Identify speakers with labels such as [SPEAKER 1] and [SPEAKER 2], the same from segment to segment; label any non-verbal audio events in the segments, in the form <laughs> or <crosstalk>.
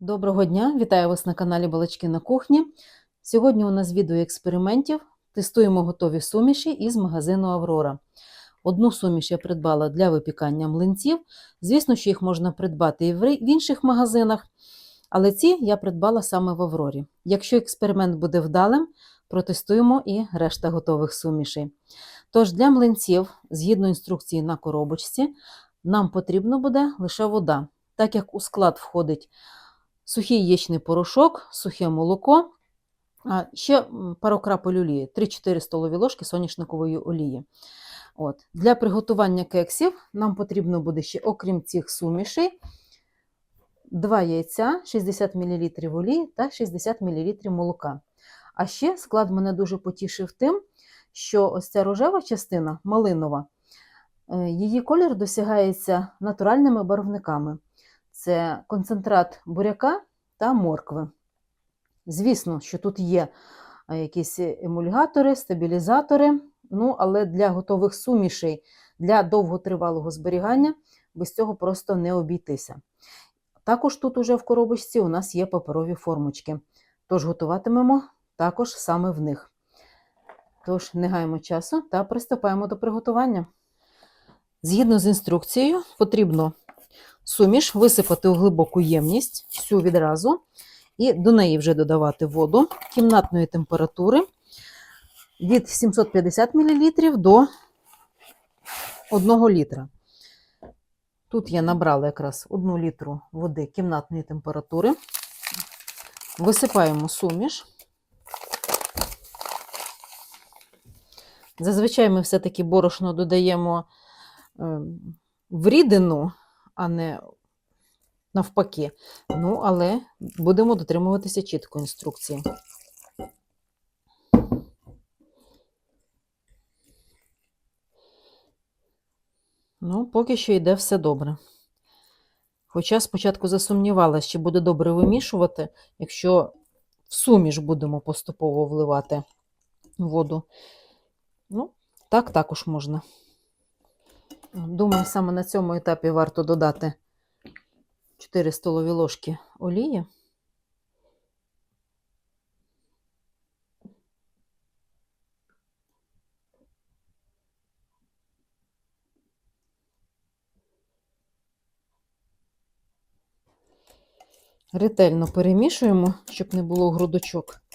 [SPEAKER 1] Доброго дня! Вітаю вас на каналі Балачки на кухні. Сьогодні у нас відео експериментів. Тестуємо готові суміші із магазину Аврора. Одну суміш я придбала для випікання млинців. Звісно, що їх можна придбати і в інших магазинах, але ці я придбала саме в Аврорі. Якщо експеримент буде вдалим, протестуємо і решта готових сумішей. Тож для млинців, згідно інструкції на коробочці, нам потрібно буде лише вода, так як у склад входить сухий яєчний порошок, сухе молоко, ще пару крапель олії, 3-4 столові ложки соняшникової олії. От. Для приготування кексів нам потрібно буде ще, окрім цих сумішей, 2 яйця, 60 мл олії та 60 мл молока. А ще склад мене дуже потішив тим, що ось ця рожева частина, малинова, е, її колір досягається натуральними барвниками це концентрат буряка та моркви. Звісно, що тут є е, якісь емульгатори, стабілізатори, ну, але для готових сумішей, для довготривалого зберігання без цього просто не обійтися. Також тут уже в коробочці у нас є паперові формочки, тож готуватимемо також саме в них. Тож, не гаємо часу та приступаємо до приготування. Згідно з інструкцією, потрібно суміш висипати у глибоку ємність всю відразу, і до неї вже додавати воду кімнатної температури від 750 мл до 1 літра. Тут я набрала якраз 1 літру води кімнатної температури. Висипаємо суміш. Зазвичай ми все-таки борошно додаємо ем, в рідину, а не навпаки. Ну, але будемо дотримуватися чітко інструкції. Ну, поки що йде все добре. Хоча спочатку засумнівалася, чи буде добре вимішувати, якщо в суміш будемо поступово вливати воду. Ну, так також можна. Думаю, саме на цьому етапі варто додати 4 столові ложки олії. Ретельно перемішуємо, щоб не було грудочок.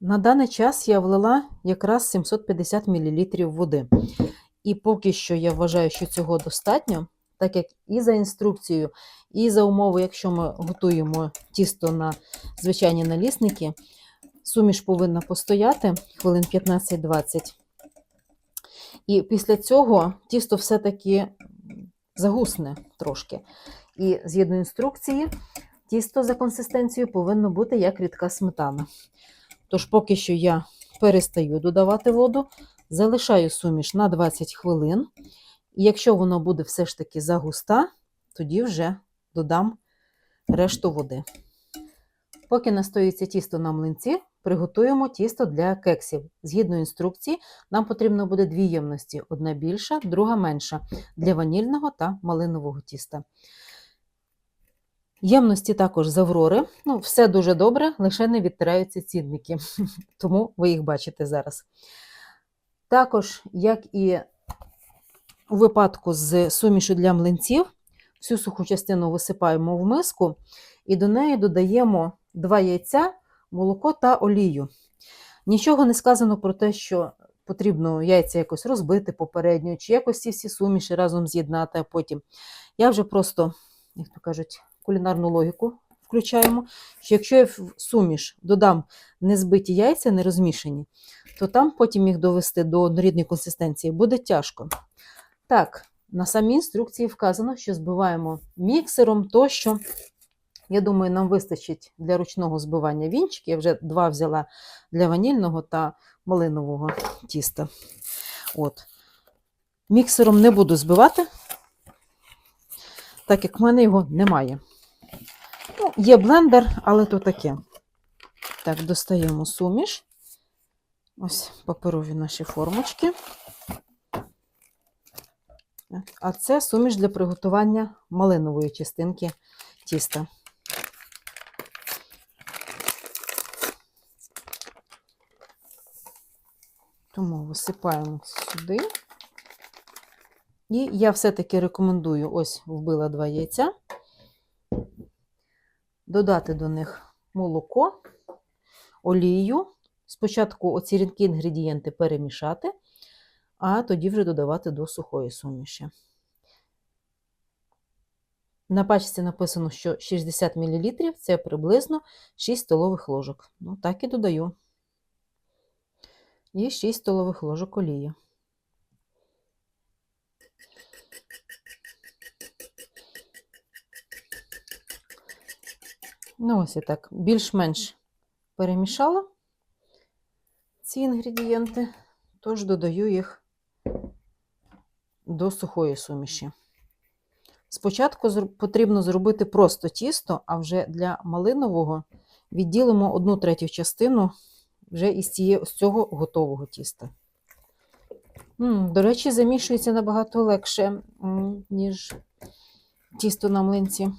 [SPEAKER 1] На даний час я влила якраз 750 мл води. І поки що я вважаю, що цього достатньо, так як і за інструкцією, і за умови, якщо ми готуємо тісто на звичайні налісники, суміш повинна постояти хвилин 15-20. І після цього тісто все-таки загусне трошки. І згідно інструкції, тісто за консистенцією повинно бути як рідка сметана. Тож, поки що я перестаю додавати воду, залишаю суміш на 20 хвилин. І якщо воно буде все ж таки загуста, тоді вже додам решту води. Поки настоїться тісто на млинці, приготуємо тісто для кексів. Згідно інструкції, нам потрібно буде дві ємності: одна більша, друга менша для ванільного та малинового тіста. Ємності також з Аврори. Ну, все дуже добре, лише не відтираються цінники, <laughs> тому ви їх бачите зараз. Також, як і у випадку з сумішу для млинців, всю суху частину висипаємо в миску і до неї додаємо 2 яйця, молоко та олію. Нічого не сказано про те, що потрібно яйця якось розбити попередньо, чи якось ці всі суміші разом з'єднати, а потім. Я вже просто, як то кажуть, кулінарну логіку включаємо, що якщо я в суміш додам незбиті яйця, не розмішані, то там потім їх довести до однорідної консистенції буде тяжко. Так, на самій інструкції вказано, що збиваємо міксером тощо. Я думаю, нам вистачить для ручного збивання вінчики. Я вже два взяла для ванільного та малинового тіста. От. Міксером не буду збивати, так як в мене його немає. Є блендер, але то таке. Так, достаємо суміш. Ось паперові наші формочки. А це суміш для приготування малинової частинки тіста. Тому висипаємо сюди. І я все-таки рекомендую, ось вбила два яйця, додати до них молоко, олію. Спочатку оці рідкі інгредієнти перемішати, а тоді вже додавати до сухої суміші. На пачці написано, що 60 мл це приблизно 6 столових ложок. Ну, так і додаю. І 6 столових ложок олії. Ну, ось я так більш-менш перемішала ці інгредієнти, тож додаю їх до сухої суміші. Спочатку потрібно зробити просто тісто, а вже для малинового відділимо одну третю частину вже із, цього готового тіста. До речі, замішується набагато легше, ніж тісто на млинці.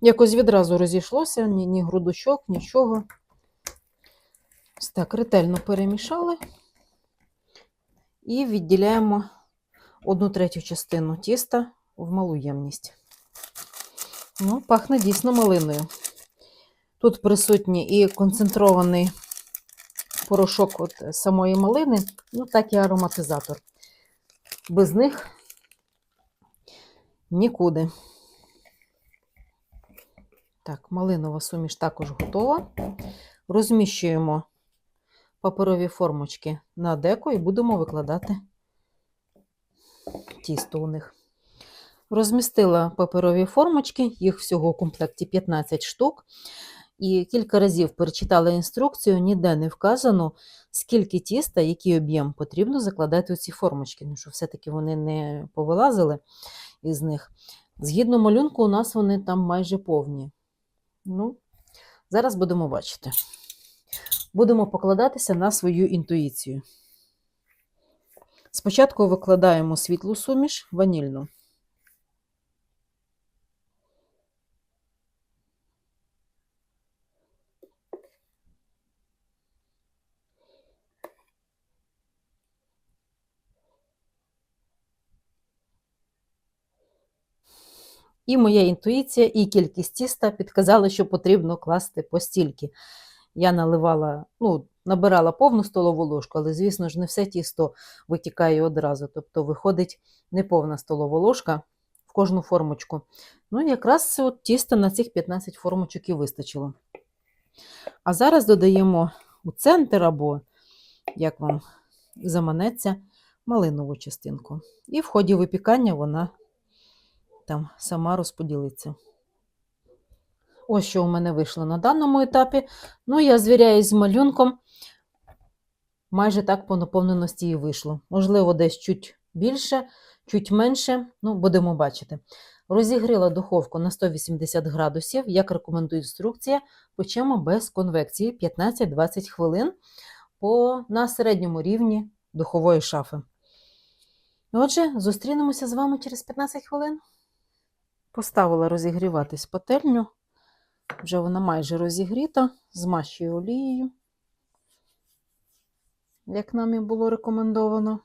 [SPEAKER 1] Якось відразу розійшлося, ні, ні грудочок, нічого. Ось так ретельно перемішали і відділяємо одну третю частину тіста в малу ємність. Ну, пахне дійсно малиною. Тут присутній і концентрований порошок от самої малини, ну так і ароматизатор. Без них нікуди. Так, малинова суміш також готова. Розміщуємо паперові формочки на деко і будемо викладати тісто у них. Розмістила паперові формочки, їх всього у комплекті 15 штук. І кілька разів перечитала інструкцію, ніде не вказано, скільки тіста, який об'єм потрібно закладати у ці формочки, тому що все-таки вони не повилазили із них. Згідно малюнку, у нас вони там майже повні. Ну, зараз будемо бачити. Будемо покладатися на свою інтуїцію. Спочатку викладаємо світлу суміш, ванільну. І моя інтуїція, і кількість тіста підказали, що потрібно класти постільки. Я наливала, ну, набирала повну столову ложку, але, звісно ж, не все тісто витікає одразу. Тобто виходить неповна столова ложка в кожну формочку. Ну, якраз от тіста на цих 15 формочок і вистачило. А зараз додаємо у центр або, як вам заманеться, малинову частинку. І в ході випікання вона там сама розподілиться. Ось що у мене вийшло на даному етапі. Ну, я звіряюсь з малюнком. Майже так по наповненості і вийшло. Можливо, десь чуть більше, чуть менше. Ну, будемо бачити. Розігріла духовку на 180 градусів, як рекомендує інструкція, печемо без конвекції 15-20 хвилин по, на середньому рівні духової шафи. Отже, зустрінемося з вами через 15 хвилин. Поставила розігріватись пательню. Вже вона майже розігріта, змащую олією, як нам і було рекомендовано.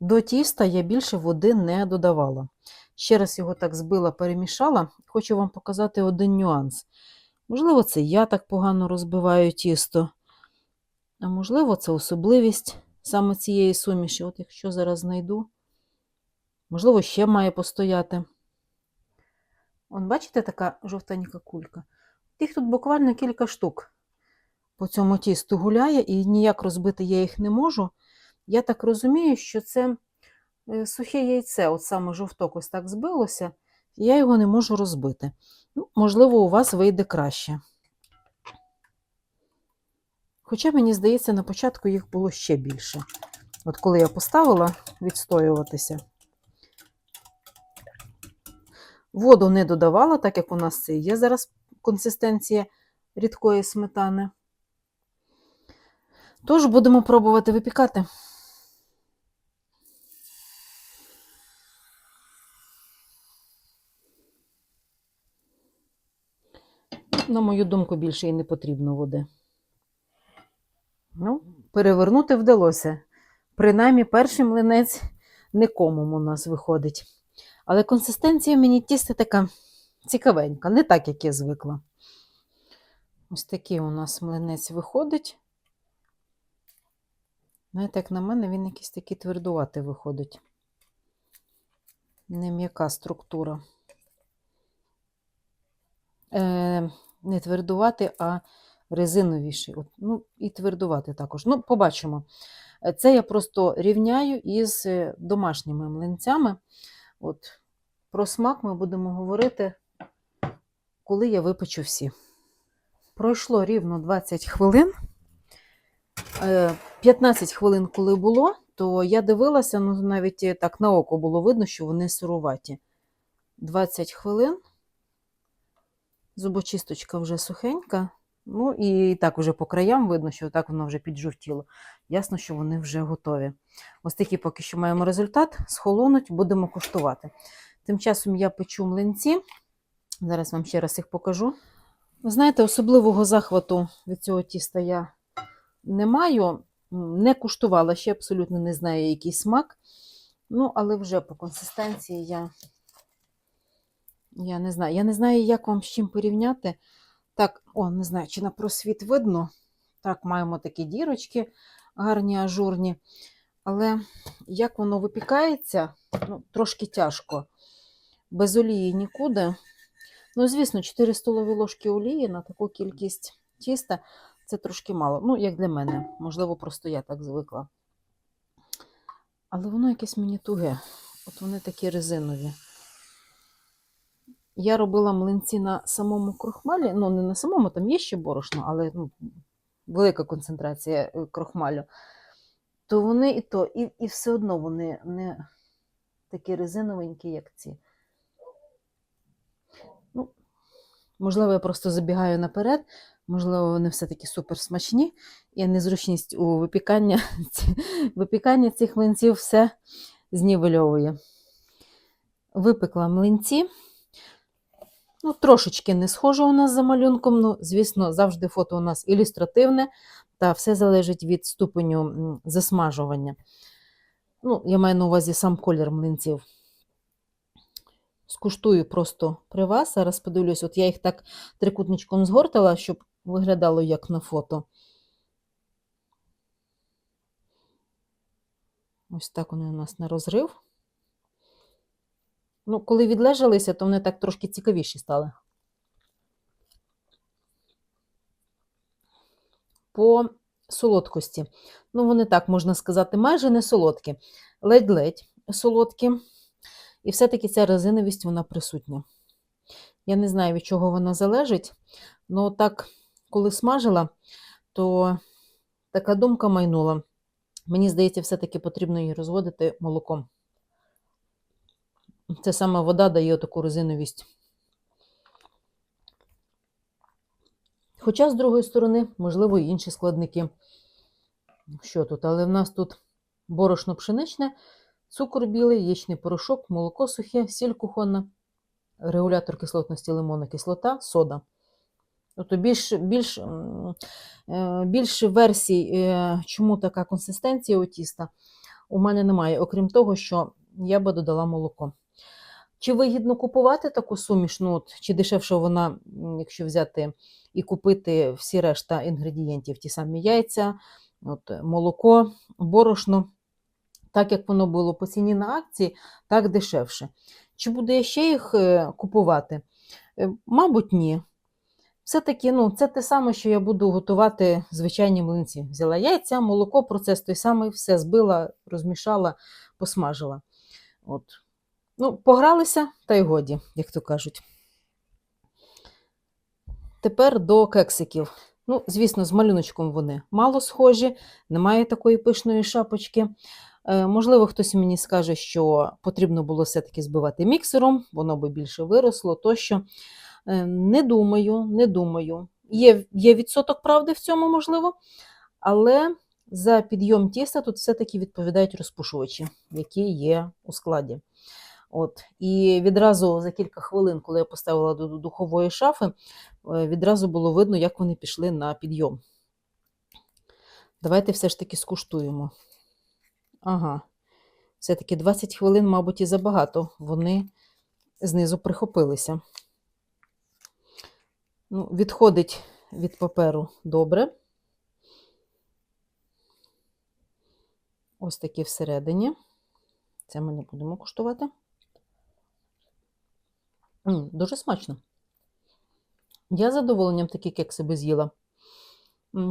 [SPEAKER 1] До тіста я більше води не додавала. Ще раз його так збила, перемішала. Хочу вам показати один нюанс. Можливо, це я так погано розбиваю тісто, а можливо, це особливість саме цієї суміші. От якщо зараз знайду, можливо, ще має постояти. Вон, бачите, така жовтенька кулька? Їх тут буквально кілька штук по цьому тісту гуляє, і ніяк розбити я їх не можу. Я так розумію, що це е, сухе яйце, от саме жовток ось так збилося, і я його не можу розбити. Ну, можливо, у вас вийде краще. Хоча, мені здається, на початку їх було ще більше. От коли я поставила відстоюватися, воду не додавала, так як у нас це є зараз консистенція рідкої сметани. Тож будемо пробувати випікати. На мою думку, більше і не потрібно води. Ну, перевернути вдалося. Принаймні, перший млинець не комом у нас виходить. Але консистенція мені тіста така цікавенька, не так, як я звикла. Ось такий у нас млинець виходить. Знаєте, як на мене, він якийсь такий твердуватий виходить. Не м'яка структура. Е, не твердуватий, а резиновіший. От, ну, і твердуватий також. Ну, побачимо. Е, Це я просто рівняю із е, домашніми млинцями. От, про смак ми будемо говорити, коли я випечу всі. Пройшло рівно 20 хвилин. Е, 15 хвилин, коли було, то я дивилася, ну навіть е, так на око було видно, що вони сируваті. 20 хвилин. Зубочисточка вже сухенька. Ну і так вже по краям видно, що так воно вже піджовтіло. Ясно, що вони вже готові. Ось такий поки що маємо результат. Схолонуть, будемо куштувати. Тим часом я печу млинці. Зараз вам ще раз їх покажу. Ви знаєте, особливого захвату від цього тіста я не маю. Не куштувала, ще абсолютно не знаю, який смак. Ну, але вже по консистенції я, я не знаю. Я не знаю, як вам з чим порівняти. Так, о, не знаю, чи на просвіт видно. Так, маємо такі дірочки гарні, ажурні. Але як воно випікається, ну, трошки тяжко. Без олії нікуди. Ну, звісно, 4 столові ложки олії на таку кількість тіста це трошки мало. Ну, як для мене. Можливо, просто я так звикла. Але воно якесь мені туге. От вони такі резинові. Я робила млинці на самому крохмалі. Ну, не на самому, там є ще борошно, але ну, велика концентрація е, крохмалю. То вони і то, і, і все одно вони не такі резиновенькі, як ці. Ну, можливо, я просто забігаю наперед, можливо, вони все-таки супер смачні, і незручність у випікання, <laughs> випікання цих млинців все знівельовує. Випекла млинці. Ну, трошечки не схоже у нас за малюнком. Ну, звісно, завжди фото у нас ілюстративне, та все залежить від ступеню засмажування. Ну, я маю на увазі сам колір млинців. Скуштую просто при вас. Зараз подивлюсь, от я їх так трикутничком згортала, щоб виглядало як на фото. Ось так вони у нас на розрив. Ну, коли відлежалися, то вони так трошки цікавіші стали. По солодкості. Ну, вони так, можна сказати, майже не солодкі, ледь-ледь солодкі. І все-таки ця резиновість, вона присутня. Я не знаю, від чого вона залежить, але так, коли смажила, то така думка майнула. Мені здається, все-таки потрібно її розводити молоком. Це саме вода дає таку резиновість. Хоча, з другої сторони, можливо, і інші складники. Що тут? Але в нас тут борошно пшеничне, цукор білий, яєчний порошок, молоко сухе, сіль кухонна, регулятор кислотності лимонна кислота, сода. Тобто більш, більш, е, більше версій, е, чому така консистенція у тіста, у мене немає, окрім того, що я би додала молоко. Чи вигідно купувати таку суміш, ну, от, чи дешевше вона, якщо взяти і купити всі решта інгредієнтів, ті самі яйця, от, молоко, борошно, так як воно було по ціні на акції, так дешевше. Чи буду я ще їх е, купувати? Е, Мабуть, ні. Все-таки ну, це те саме, що я буду готувати звичайні млинці. Взяла яйця, молоко, процес той самий, все збила, розмішала, посмажила. От. Ну, погралися, та й годі, як то кажуть. Тепер до кексиків. Ну, звісно, з малюночком вони мало схожі, немає такої пишної шапочки. Е, можливо, хтось мені скаже, що потрібно було все-таки збивати міксером, воно би більше виросло тощо. Е, не думаю, не думаю. Є, є відсоток правди в цьому, можливо, але за підйом тіста тут все-таки відповідають розпушувачі, які є у складі. От. І відразу за кілька хвилин, коли я поставила до духової шафи, е, відразу було видно, як вони пішли на підйом. Давайте все ж таки скуштуємо. Ага, все-таки 20 хвилин, мабуть, і забагато. Вони знизу прихопилися. Ну, відходить від паперу добре. Ось такі всередині. Це ми не будемо куштувати. М, дуже смачно. Я з задоволенням такі кекси би з'їла.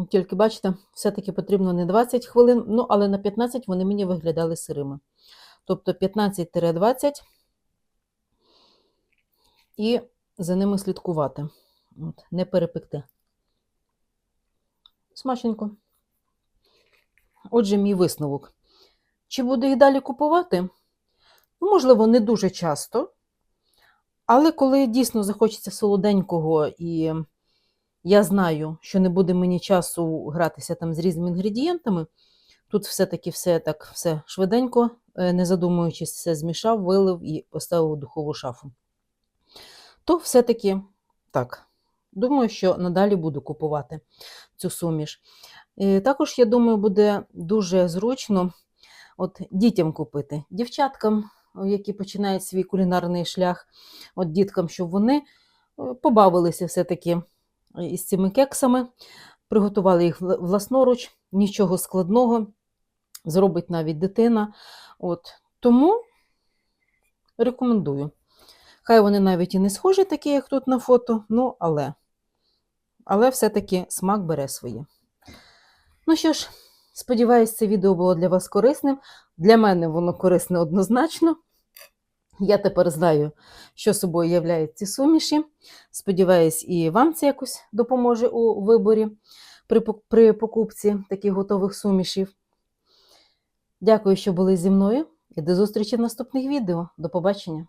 [SPEAKER 1] Тільки, бачите, все-таки потрібно не 20 хвилин, ну, але на 15 вони мені виглядали сирими. Тобто 15-20 і за ними слідкувати. От, не перепекти. Смачненько. Отже, мій висновок. Чи буду їх далі купувати? Ну, можливо, не дуже часто. Але коли дійсно захочеться солоденького, і я знаю, що не буде мені часу гратися там з різними інгредієнтами, тут все-таки все так все швиденько, е, не задумуючись, все змішав, вилив і поставив у духову шафу. То все-таки так, думаю, що надалі буду купувати цю суміш. Е, Також, я думаю, буде дуже зручно от, дітям купити, дівчаткам, які починають свій кулінарний шлях, от діткам, щоб вони е, побавилися все-таки із цими кексами, приготували їх власноруч, нічого складного, зробить навіть дитина. От. Тому рекомендую. Хай вони навіть і не схожі, такі, як тут на фото, ну але, але все-таки смак бере своє. Ну що ж, сподіваюсь, це відео було для вас корисним. Для мене воно корисне однозначно. Я тепер знаю, що собою являють ці суміші. Сподіваюсь, і вам це якось допоможе у виборі при, покупці таких готових сумішів. Дякую, що були зі мною, і до зустрічі в наступних відео. До побачення!